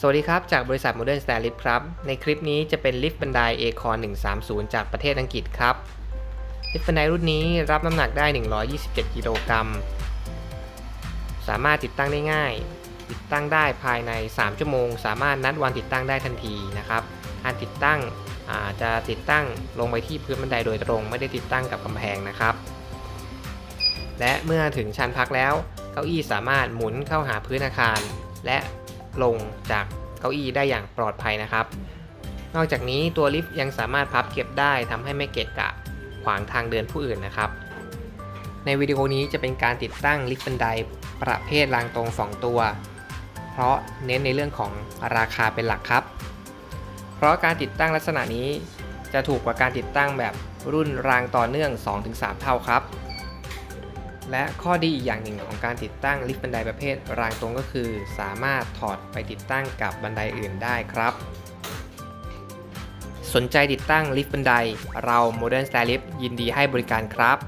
สวัสดีครับ จากบริษัท Modern Stair Lift ครับ ในคลิปนี้จะเป็นลิฟต์บันได Acon 130 จากประเทศอังกฤษครับ ลิฟต์บันไดรุ่นนี้รับน้ำหนักได้ 127 กิโลกรัม สามารถติดตั้งได้ง่าย ติดตั้งได้ภายใน 3 ชั่วโมง สามารถนัดวันติดตั้งได้ทันทีนะครับการติดตั้งจะติดตั้งลงไปที่พื้นบันไดโดยตรง ไม่ได้ติดตั้งกับกำแพงนะครับ และเมื่อถึงชั้นพักแล้ว เก้าอี้สามารถหมุนเข้าหาพื้นอาคาร และ ลงจากเก้าอี้ได้อย่างปลอดภัยนะครับ นอกจากนี้ตัวลิฟต์ยังสามารถพับเก็บได้ทำให้ไม่เกะกะขวางทางเดินผู้อื่นนะครับ ในวิดีโอนี้จะเป็นการติดตั้งลิฟต์บันไดประเภทรางตรง 2 ตัว เพราะเน้นในเรื่องของราคาเป็นหลักครับ เพราะการติดตั้งลักษณะนี้จะถูกกว่าการติดตั้งแบบรุ่นรางต่อเนื่อง 2-3 เท่าครับ และข้อดีอีกอย่างหนึ่งของการติดตั้งลิฟต์บันไดประเภทรางตรงก็คือ สามารถถอดไปติดตั้งกับบันไดอื่นได้ครับ สนใจติดตั้งลิฟต์บันได เรา Modern Stair Lift ยินดีให้บริการครับ